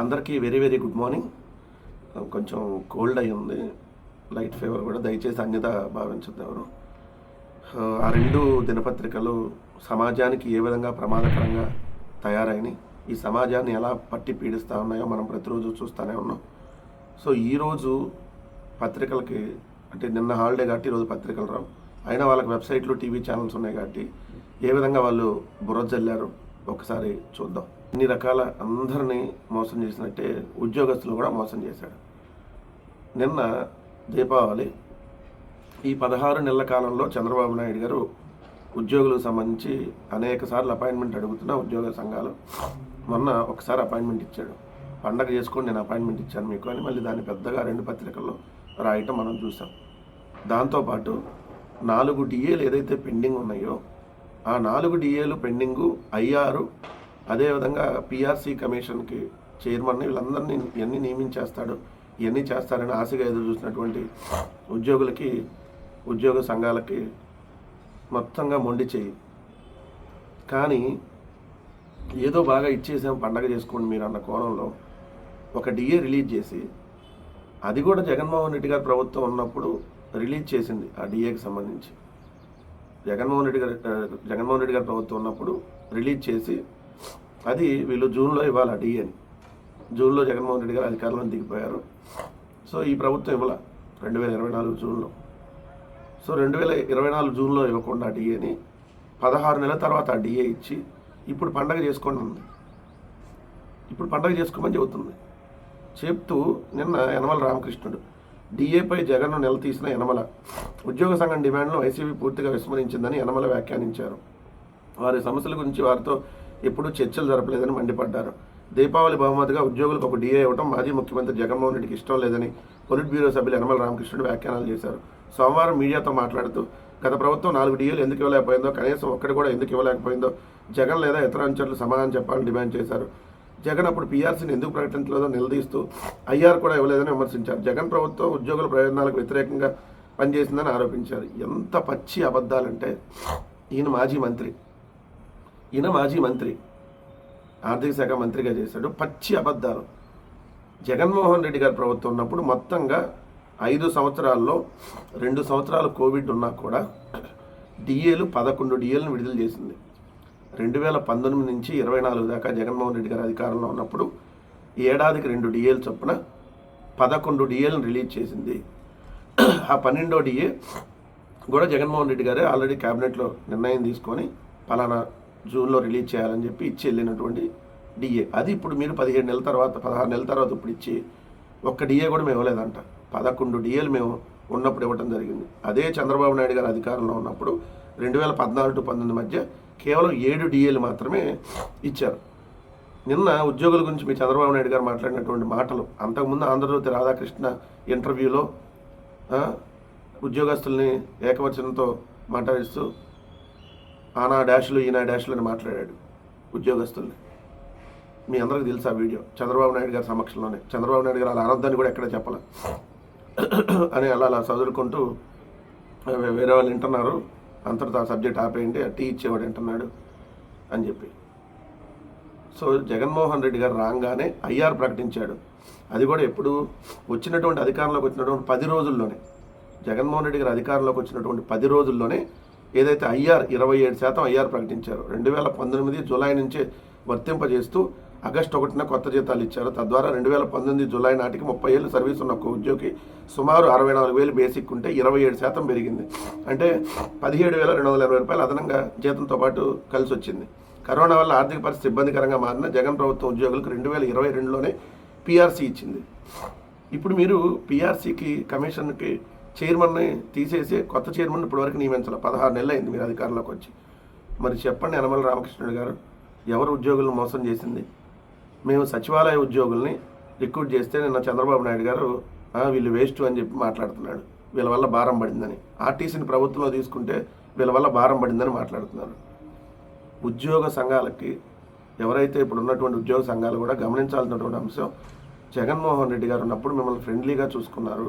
అందరికీ very very good morning కొంచెం cold అయి ఉంది. లైట్ ఫీవర్ కూడా దయచేసి అన్యత భావించద్దు ఎవరు. ఆ రెండు దినపత్రికలు సమాజానికి ఏ విధంగా ప్రమాదకరంగా తయారైనవి ఈ సమాజాన్ని ఎలా పట్టి పీడిస్తూ ఉన్నాయో మనం ప్రతిరోజు చూస్తూనే ఉన్నాం. సో ఈరోజు పత్రికలకి అంటే నిన్న హాలిడే కాబట్టి ఈరోజు పత్రికలు రావు. అయినా వాళ్ళకి వెబ్సైట్లు టీవీ ఛానల్స్ ఉన్నాయి కాబట్టి ఏ విధంగా వాళ్ళు బుర్ర జల్లారు ఒకసారి చూద్దాం. ఇన్ని రకాల అందరినీ మోసం చేసినట్టే ఉద్యోగస్తులు కూడా మోసం చేశాడు నిన్న దీపావళి ఈ పదహారు నెలల కాలంలో చంద్రబాబు నాయుడు గారు ఉద్యోగులకు సంబంధించి అనేక సార్లు అపాయింట్మెంట్ అడుగుతున్న ఉద్యోగ సంఘాలు మొన్న ఒకసారి అపాయింట్మెంట్ ఇచ్చాడు. పండగ చేసుకొని నేను అపాయింట్మెంట్ ఇచ్చాను మీకు అని మళ్ళీ దాన్ని పెద్దగా రెండు పత్రికల్లో రాయటం మనం చూసాం. దాంతోపాటు నాలుగు డిఏలు ఏదైతే పెండింగ్ ఉన్నాయో ఆ నాలుగు డిఏలు పెండింగు ఐఆర్ అదేవిధంగా పిఆర్సీ కమిషన్కి చైర్మన్ వీళ్ళందరినీ ఎన్ని నియమించేస్తాడు ఇవన్నీ చేస్తారని ఆశగా ఎదురు చూసినటువంటి ఉద్యోగులకి ఉద్యోగ సంఘాలకి మొత్తంగా మొండి చేయి. కానీ ఏదో బాగా ఇచ్చేసాం పండగ చేసుకోండి మీరు అన్న కోణంలో ఒక డిఏ రిలీజ్ చేసి అది కూడా జగన్మోహన్ రెడ్డి గారి ప్రభుత్వం ఉన్నప్పుడు రిలీజ్ చేసింది ఆ డిఏకి సంబంధించి. జగన్మోహన్ రెడ్డి గారి జగన్మోహన్ రెడ్డి గారి ప్రభుత్వం ఉన్నప్పుడు రిలీజ్ చేసి అది వీళ్ళు జూన్లో ఇవ్వాలి డిఏ జూన్లో జగన్మోహన్ రెడ్డి గారు అధికారంలో దిగిపోయారు సో ఈ ప్రభుత్వం ఇవ్వాల రెండు వేల ఇరవై నాలుగు జూన్లో. సో రెండు వేల ఇరవై నాలుగు జూన్లో ఇవ్వకుండా డిఏని పదహారు నెలల తర్వాత ఆ డిఏ ఇచ్చి ఇప్పుడు పండగ చేసుకోండి ఉంది. ఇప్పుడు పండగ చేసుకోమని చెబుతుంది. చెప్తూ నిన్న యనమల రామకృష్ణుడు డిఏపై జగన్ను తీసిన యనమల ఉద్యోగ సంఘం డిమాండ్ను వైసీపీ పూర్తిగా విస్మరించిందని యనమల వ్యాఖ్యానించారు. వారి సమస్యల గురించి వారితో ఎప్పుడూ చర్చలు జరపలేదని మండిపడ్డారు. దీపావళి బహుమతిగా ఉద్యోగులకు ఒక డిఏ ఇవ్వడం మాజీ ముఖ్యమంత్రి జగన్మోహన్ రెడ్డికి ఇష్టం లేదని పొలిట్ బ్యూరో సభ్యులు యనమల రామకృష్ణుడు వ్యాఖ్యానాలు చేశారు. సోమవారం మీడియాతో మాట్లాడుతూ గత ప్రభుత్వం నాలుగు డిఏలు ఎందుకు ఇవ్వలేకపోయిందో కనీసం ఒక్కటి కూడా ఎందుకు ఇవ్వలేకపోయిందో జగన్ లేదా ఇతర అంచర్లు సమాధానం చెప్పాలని డిమాండ్ చేశారు. జగన్ అప్పుడు పీఆర్సీని ఎందుకు ప్రకటించలేదో నిలదీస్తూ ఐఆర్ కూడా ఇవ్వలేదని విమర్శించారు. జగన్ ప్రభుత్వం ఉద్యోగుల ప్రయోజనాలకు వ్యతిరేకంగా పనిచేసిందని ఆరోపించారు. ఎంత పచ్చి అబద్ధాలంటే ఈయన మాజీ మంత్రి. ఈయన మాజీ మంత్రి ఆర్థిక శాఖ మంత్రిగా చేశాడు. పచ్చి అబద్ధాలు. జగన్మోహన్ రెడ్డి గారి ప్రభుత్వం ఉన్నప్పుడు మొత్తంగా ఐదు సంవత్సరాల్లో రెండు సంవత్సరాలు కోవిడ్ ఉన్నా కూడా డిఏలు పదకొండు డిఏలను విడుదల చేసింది. రెండు వేల పంతొమ్మిది నుంచి ఇరవై నాలుగు దాకా జగన్మోహన్ రెడ్డి గారు అధికారంలో ఉన్నప్పుడు ఏడాదికి రెండు డిఏలు చొప్పున పదకొండు డిఏలను రిలీజ్ చేసింది. ఆ పన్నెండో డిఏ కూడా జగన్మోహన్ రెడ్డి గారే ఆల్రెడీ క్యాబినెట్లో నిర్ణయం తీసుకొని పలానా జూన్లో రిలీజ్ చేయాలని చెప్పి ఇచ్చి వెళ్ళినటువంటి డిఏ. అది ఇప్పుడు మీరు పదిహేడు నెలల తర్వాత పదహారు నెలల తర్వాత ఇప్పుడు ఇచ్చి ఒక్క డిఏ కూడా మేము ఇవ్వలేదంట. పదకొండు డిఏలు మేము ఉన్నప్పుడు ఇవ్వడం జరిగింది. అదే చంద్రబాబు నాయుడు గారు అధికారంలో ఉన్నప్పుడు రెండు వేల పద్నాలుగు టు పంతొమ్మిది మధ్య కేవలం ఏడు డిఏలు మాత్రమే ఇచ్చారు. నిన్న ఉద్యోగుల గురించి మీ చంద్రబాబు నాయుడు గారు మాట్లాడినటువంటి మాటలు అంతకుముందు ఆంధ్రజ్యోతి రాధాకృష్ణ ఇంటర్వ్యూలో ఉద్యోగస్తుల్ని ఏకవచనంతో మాట్లాడిస్తూ ఆనా డాష్లు ఈనా డాష్లు అని మాట్లాడాడు ఉద్యోగస్తుల్ని. మీ అందరికీ తెలుసు ఆ వీడియో. చంద్రబాబు నాయుడు గారి సమక్షంలోనే. చంద్రబాబు నాయుడు గారు అలా అనొద్దని కూడా ఎక్కడ చెప్పాల. అని అలా అలా చదువుకుంటూ వేరే వాళ్ళు వింటున్నారు. అంతటితో ఆ సబ్జెక్ట్ ఆపేయండి ఆ టీ ఇచ్చేవాడు వింటున్నాడు అని చెప్పి. సో జగన్మోహన్ రెడ్డి గారు రాగానే ఐఆర్ ప్రకటించాడు. అది కూడా ఎప్పుడు వచ్చినటువంటి అధికారంలోకి వచ్చినటువంటి పది రోజుల్లోనే. జగన్మోహన్ రెడ్డి గారు అధికారంలోకి వచ్చినటువంటి పది రోజుల్లోనే ఏదైతే ఐఆర్ ఇరవై ఏడు శాతం ఐఆర్ ప్రకటించారు రెండు వేల పంతొమ్మిది జూలై నుంచే వర్తింపజేస్తూ ఆగస్టు ఒకటిన కొత్త జీతాలు ఇచ్చారు. తద్వారా రెండు వేల పంతొమ్మిది జూలై నాటికి ముప్పై ఏళ్ళు సర్వీస్ ఉన్న ఒక ఉద్యోగి సుమారు అరవై నాలుగు వేలు బేసిక్ ఉంటే ఇరవై ఏడు శాతం పెరిగింది. అంటే పదిహేడు వేల రెండు వందల ఇరవై రూపాయలు అదనంగా జీతంతో పాటు కలిసి వచ్చింది కరోనా వల్ల ఆర్థిక పరిస్థితి ఇబ్బందికరంగా మారిన జగన్ ప్రభుత్వం ఉద్యోగులకు రెండు వేల ఇరవై రెండులోనే పీఆర్సీ ఇచ్చింది. ఇప్పుడు మీరు పీఆర్సీకి కమిషన్కి చైర్మన్ని తీసేసి కొత్త చైర్మన్ ఇప్పటివరకు నియమించాలి. పదహారు నెలలు అయింది మీరు అధికారంలోకి వచ్చి. మరి చెప్పండి యనమల రామకృష్ణుడు గారు ఎవరు ఉద్యోగులను మోసం చేసింది? మేము సచివాలయ ఉద్యోగుల్ని రిక్రూట్ చేస్తే నిన్న చంద్రబాబు నాయుడు గారు వీళ్ళు వేస్ట్ అని చెప్పి మాట్లాడుతున్నాడు. వీళ్ళ వల్ల భారం పడిందని. ఆర్టీసీని ప్రభుత్వంలో తీసుకుంటే వీళ్ళ వల్ల భారం పడిందని మాట్లాడుతున్నారు. ఉద్యోగ సంఘాలకి ఎవరైతే ఇప్పుడు ఉన్నటువంటి ఉద్యోగ సంఘాలు కూడా గమనించాల్సినటువంటి అంశం జగన్మోహన్ రెడ్డి గారు ఉన్నప్పుడు మిమ్మల్ని ఫ్రెండ్లీగా చూసుకున్నారు.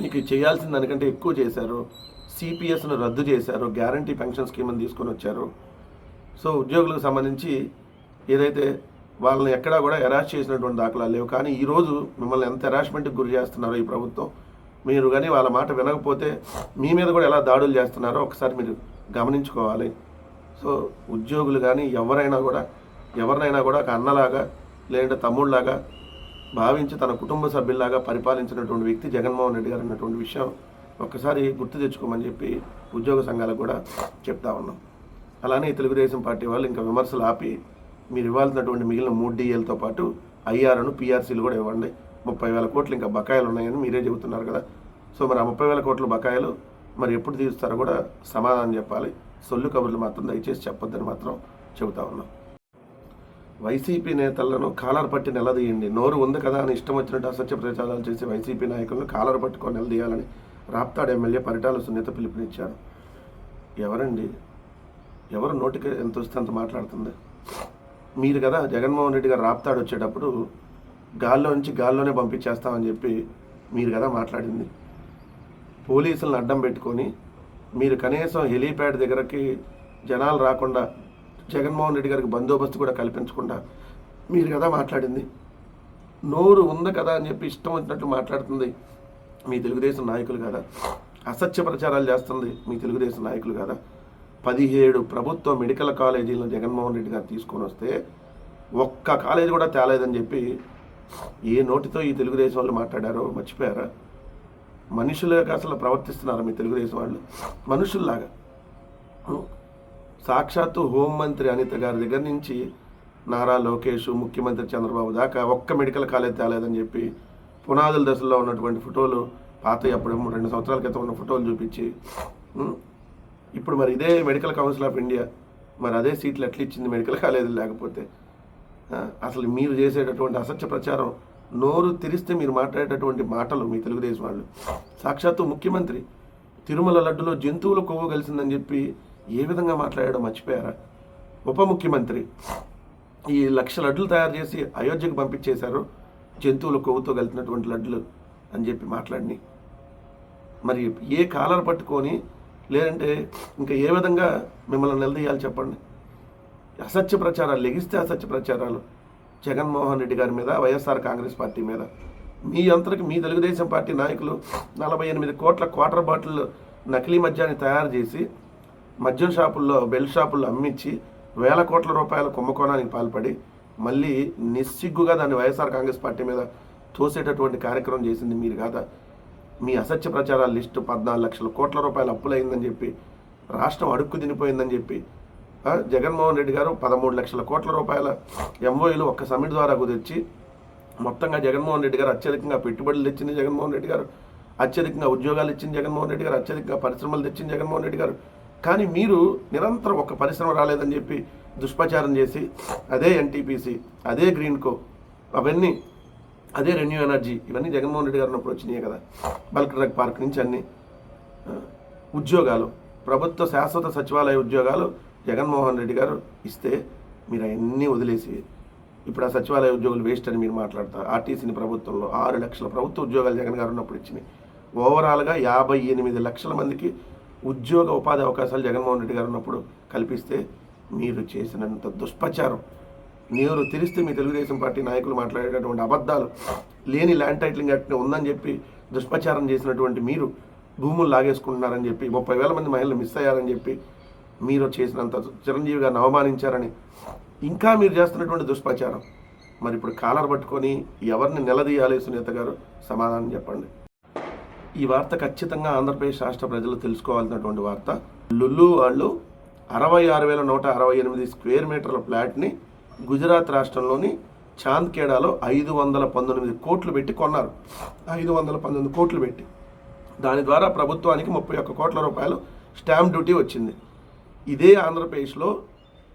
మీకు చేయాల్సిన దానికంటే ఎక్కువ చేశారు. సిపిఎస్ను రద్దు చేశారు. గ్యారంటీ పెన్షన్ స్కీమ్ని తీసుకొని వచ్చారు. సో ఉద్యోగులకు సంబంధించి ఏదైతే వాళ్ళని ఎక్కడా కూడా ఎరాష్ చేసినటువంటి దాఖలాలు లేవు. కానీ ఈరోజు మిమ్మల్ని ఎంత ఎరాష్మెంట్కి గురి చేస్తున్నారో ఈ ప్రభుత్వం మీరు కానీ వాళ్ళ మాట వినకపోతే మీ మీద కూడా ఎలా దాడులు చేస్తున్నారో ఒకసారి మీరు గమనించుకోవాలి. సో ఉద్యోగులు కానీ ఎవరైనా కూడా ఎవరినైనా కూడా ఒక అన్నలాగా లేదంటే తమ్ముళ్ళలాగా భావించి తన కుటుంబ సభ్యుల్లాగా పరిపాలించినటువంటి వ్యక్తి జగన్మోహన్ రెడ్డి గారు అన్నటువంటి విషయం ఒక్కసారి గుర్తు తెచ్చుకోమని చెప్పి ఉద్యోగ సంఘాలకు కూడా చెప్తా ఉన్నాం. అలానే తెలుగుదేశం పార్టీ వాళ్ళు ఇంకా విమర్శలు ఆపి మీరు ఇవ్వాల్సినటువంటి మిగిలిన మూడు డిఏలతో పాటు ఐఆర్ను పీఆర్సీలు కూడా ఇవ్వండి. ముప్పై వేల కోట్లు ఇంకా బకాయిలు ఉన్నాయని మీరే చెబుతున్నారు కదా. సో మరి ఆ ముప్పై వేల కోట్ల బకాయిలు మరి ఎప్పుడు తీరుస్తారో కూడా సమాధానం చెప్పాలి. సొల్లు కబుర్లు మాత్రం దయచేసి చెప్పొద్దని మాత్రం చెబుతా ఉన్నాం. వైసీపీ నేతలను కాలర్ పట్టి నిలదీయండి. నోరు ఉంది కదా అని ఇష్టం వచ్చినట్టు అసత్య ప్రచారాలు చేసే వైసీపీ నాయకులను కాలర్ పట్టుకొని నిలదీయాలని రాప్తాడు ఎమ్మెల్యే పరిటాల సునీత పిలుపునిచ్చారు. ఎవరండి? ఎవరు నోటికి ఎంత వస్తే అంత మాట్లాడుతుంది? మీరు కదా జగన్మోహన్ రెడ్డి గారు రాప్తాడు వచ్చేటప్పుడు గాల్లో నుంచి గాల్లోనే పంపించేస్తామని చెప్పి మీరు కదా మాట్లాడింది. పోలీసులను అడ్డం పెట్టుకొని మీరు కనీసం హెలీప్యాడ్ దగ్గరకి జనాలు రాకుండా జగన్మోహన్ రెడ్డి గారికి బందోబస్తు కూడా కల్పించకుండా మీరు కదా మాట్లాడింది. నోరు ఉంది కదా అని చెప్పి ఇష్టం వచ్చినట్లు మాట్లాడుతుంది. మీ తెలుగుదేశం నాయకులు కదా. అసత్య ప్రచారాలు చేస్తుంది మీ తెలుగుదేశం నాయకులు కదా. పదిహేడు ప్రభుత్వ మెడికల్ కాలేజీలను జగన్మోహన్ రెడ్డి గారు తీసుకొని వస్తే ఒక్క కాలేజీ కూడా తేలేదని చెప్పి ఏ నోటితో ఈ తెలుగుదేశం వాళ్ళు మాట్లాడారో మర్చిపోయారా? మనుషులుగా అసలు ప్రవర్తిస్తున్నారు మీ తెలుగుదేశం వాళ్ళు? మనుషుల్లాగా. సాక్షాత్తు హోంమంత్రి అనిత గారి దగ్గర నుంచి నారా లోకేష్ ముఖ్యమంత్రి చంద్రబాబు దాకా ఒక్క మెడికల్ కాలేజ్ తేలేదని చెప్పి పునాదుల దశలో ఉన్నటువంటి ఫోటోలు పాత అప్పుడు రెండు సంవత్సరాల క్రితం ఉన్న ఫోటోలు చూపించి ఇప్పుడు మరి ఇదే మెడికల్ కౌన్సిల్ ఆఫ్ ఇండియా. మరి అదే సీట్లు ఎట్లా ఇచ్చింది మెడికల్ కాలేజ్ లేకపోతే? అసలు మీరు చేసేటటువంటి అసత్య ప్రచారం నోరు తెరిస్తే మీరు మాట్లాడేటటువంటి మాటలు మీ తెలుగుదేశం వాళ్ళు. సాక్షాత్తు ముఖ్యమంత్రి తిరుమల లడ్డులో జంతువుల కొవ్వు కలిసిందని చెప్పి ఏ విధంగా మాట్లాడాడో మర్చిపోయారా? ఉప ముఖ్యమంత్రి ఈ లక్ష లడ్లు తయారు చేసి అయోధ్యకు పంపించేశారు జంతువుల కొవ్వుతో కలిపినటువంటి లడ్లు అని చెప్పి మాట్లాడిని. మరి ఏ కాలర్ పట్టుకొని లేదంటే ఇంకా ఏ విధంగా మిమ్మల్ని నిలదీయాలి చెప్పండి. అసత్య ప్రచారాలు లెగిస్తే అసత్య ప్రచారాలు. జగన్మోహన్ రెడ్డి గారి మీద వైఎస్ఆర్ కాంగ్రెస్ పార్టీ మీద. మీ అంతరికి మీ తెలుగుదేశం పార్టీ నాయకులు నలభై ఎనిమిది కోట్ల క్వార్టర్ బాటిల్ నకిలీ మద్యాన్ని తయారు చేసి మద్యం షాపుల్లో బెల్ షాపుల్లో అమ్మించి వేల కోట్ల రూపాయల కుంభకోణానికి పాల్పడి మళ్ళీ నిస్సిగ్గుగా దాన్ని వైఎస్ఆర్ కాంగ్రెస్ పార్టీ మీద తోసేటటువంటి కార్యక్రమం చేసింది మీరు కాదా? మీ అసత్య ప్రచారాల లిస్టు పద్నాలుగు లక్షల కోట్ల రూపాయలు అప్పులైందని చెప్పి రాష్ట్రం అడుక్కు తినిపోయిందని చెప్పి జగన్మోహన్ రెడ్డి గారు పదమూడు లక్షల కోట్ల రూపాయల ఎంఓఈలు ఒక్క సమిట్ ద్వారా కుదిర్చి మొత్తంగా జగన్మోహన్ రెడ్డి గారు అత్యధికంగా పెట్టుబడులు తెచ్చింది జగన్మోహన్ రెడ్డి గారు అత్యధికంగా ఉద్యోగాలు ఇచ్చింది జగన్మోహన్ రెడ్డి గారు అత్యధికంగా పరిశ్రమలు తెచ్చింది జగన్మోహన్ రెడ్డి గారు కానీ మీరు నిరంతరం ఒక పరిశ్రమ రాలేదని చెప్పి దుష్ప్రచారం చేసి అదే ఎన్టీపీసీ అదే గ్రీన్కో అవన్నీ అదే రెన్యూ ఎనర్జీ ఇవన్నీ జగన్మోహన్ రెడ్డి గారు ఉన్నప్పుడు వచ్చినాయి కదా. బల్క్ డ్రగ్ పార్క్ నుంచి అన్ని ఉద్యోగాలు ప్రభుత్వ శాశ్వత సచివాలయ ఉద్యోగాలు జగన్మోహన్ రెడ్డి గారు ఇస్తే మీరు అవన్నీ వదిలేసి ఇప్పుడు ఆ సచివాలయ ఉద్యోగులు వేస్ట్ అని మీరు మాట్లాడతారు ఆర్టీసీని ప్రభుత్వంలో ఆరు లక్షల ప్రభుత్వ ఉద్యోగాలు జగన్ గారు ఉన్నప్పుడు ఇచ్చినాయి. ఓవరాల్గా యాభై ఎనిమిది లక్షల మందికి ఉద్యోగ ఉపాధి అవకాశాలు జగన్మోహన్ రెడ్డి గారు ఉన్నప్పుడు కల్పిస్తే మీరు చేసినంత దుష్ప్రచారం. మీరు తెలిస్తే మీ తెలుగుదేశం పార్టీ నాయకులు మాట్లాడేటటువంటి అబద్ధాలు లేని ల్యాండ్ టైటిలింగ్ యాక్ట్ ఉందని చెప్పి దుష్ప్రచారం చేసినటువంటి మీరు భూములు లాగేసుకుంటున్నారని చెప్పి ముప్పై వేల మంది మహిళలు మిస్ అయ్యారని చెప్పి మీరు చేసినంత చిరంజీవి గారిని అవమానించారని ఇంకా మీరు చేస్తున్నటువంటి దుష్ప్రచారం. మరి ఇప్పుడు కాలర్ పట్టుకొని ఎవరిని నిలదీయాలి సునీత గారు? సమాధానం చెప్పండి. ఈ వార్త ఖచ్చితంగా ఆంధ్రప్రదేశ్ రాష్ట్ర ప్రజలు తెలుసుకోవాల్సినటువంటి వార్త. లుల్లు వాళ్ళు అరవై ఆరు వేల నూట అరవై ఎనిమిది స్క్వేర్ మీటర్ల ఫ్లాట్ని గుజరాత్ రాష్ట్రంలోని చాంద్కేడాలో ఐదు వందల పంతొమ్మిది కోట్లు పెట్టి కొన్నారు. ఐదు వందల పంతొమ్మిది కోట్లు పెట్టి. దాని ద్వారా ప్రభుత్వానికి ముప్పై ఒక్క కోట్ల రూపాయలు స్టాంప్ డ్యూటీ వచ్చింది. ఇదే ఆంధ్రప్రదేశ్లో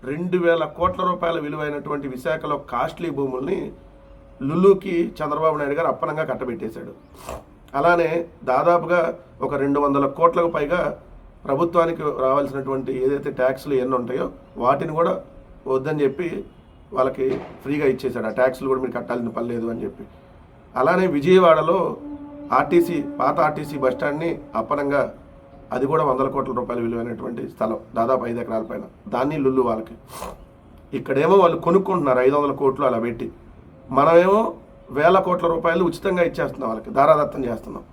రెండు వేల కోట్ల రూపాయల విలువైనటువంటి విశాఖలో కాస్ట్లీ భూముల్ని లుల్లుకి చంద్రబాబు నాయుడు గారు అప్పనంగా కట్టబెట్టేశాడు. అలానే దాదాపుగా ఒక రెండు వందల కోట్లకు పైగా ప్రభుత్వానికి రావాల్సినటువంటి ఏదైతే ట్యాక్స్లు ఎన్ని ఉంటాయో వాటిని కూడా వద్దని చెప్పి వాళ్ళకి ఫ్రీగా ఇచ్చేశాడు. ఆ ట్యాక్స్లు కూడా మీరు కట్టాల్సిన పని లేదు అని చెప్పి. అలానే విజయవాడలో ఆర్టీసీ పాత ఆర్టీసీ బస్టాండ్ని అప్పనంగా అది కూడా వందల కోట్ల రూపాయలు విలువైనటువంటి స్థలం దాదాపు ఐదు ఎకరాల పైన. దాన్ని లుల్లు వాళ్ళకి. ఇక్కడేమో వాళ్ళు కొనుక్కుంటున్నారు ఐదు వందల కోట్లు అలా పెట్టి. మనమేమో వేల కోట్ల రూపాయలు ఉచితంగా ఇచ్చేస్తున్నాం వాళ్ళకి దారాదత్తం చేస్తున్నాం.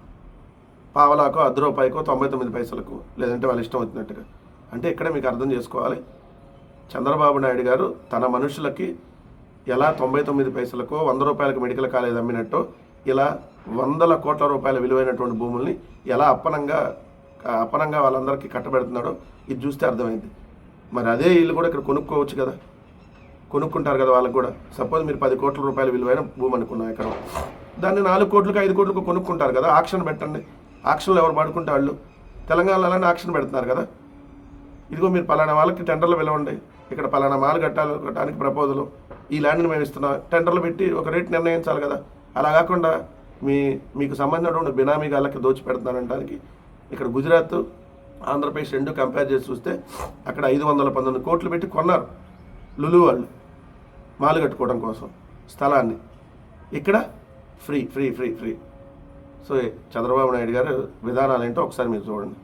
పావలాకో అర్ధ రూపాయకో తొంభై తొమ్మిది పైసలకు లేదంటే వాళ్ళ ఇష్టం వచ్చినట్టుగా. అంటే ఇక్కడ మీకు అర్థం చేసుకోవాలి. చంద్రబాబు నాయుడు గారు తన మనుషులకి ఎలా తొంభై తొమ్మిది పైసలకో వంద రూపాయలకు మెడికల్ కాలేజ్ అమ్మినట్టు ఇలా వందల కోట్ల రూపాయల విలువైనటువంటి భూముల్ని ఎలా అప్పనంగా అప్పనంగా వాళ్ళందరికీ కట్టబెడుతున్నాడో ఇది చూస్తే అర్థమైంది. మరి అదే ఇల్లు కూడా ఇక్కడ కొనుక్కోవచ్చు కదా. కొనుక్కుంటారు కదా వాళ్ళకి కూడా. సపోజ్ మీరు పది కోట్ల రూపాయల విలువైన భూమి అనుకున్నాం ఎకరం. దాన్ని నాలుగు కోట్లకు ఐదు కోట్లకు కొనుక్కుంటారు కదా ఆక్షన్ పెట్టండి. ఆక్షన్లో ఎవరు పడుకుంటే వాళ్ళు? తెలంగాణలో అలానే ఆక్షన్ పెడుతున్నారు కదా. ఇదిగో మీరు పలానా వాళ్ళకి టెండర్లు పిలవండి. ఇక్కడ పలానా మాలు కట్టాలి కట్టడానికి ప్రపోజలు. ఈ ల్యాండ్ని మేము ఇస్తున్నాం టెండర్లు పెట్టి ఒక రేట్ నిర్ణయించాలి కదా. అలా కాకుండా మీ మీకు సంబంధించినటువంటి బినామీ గాళ్ళకి దోచి పెడుతున్నారంటానికి ఇక్కడ గుజరాత్ ఆంధ్రప్రదేశ్ రెండు కంపేర్ చేసి చూస్తే అక్కడ ఐదు వందల పంతొమ్మిది కోట్లు పెట్టి కొన్నారు. లులు వాళ్ళు మాలు కట్టుకోవడం కోసం స్థలాన్ని. ఇక్కడ free free free free. So Chandrababu Naidu garu విధానాలు ఏంటో ఒకసారి మీరు చూడండి.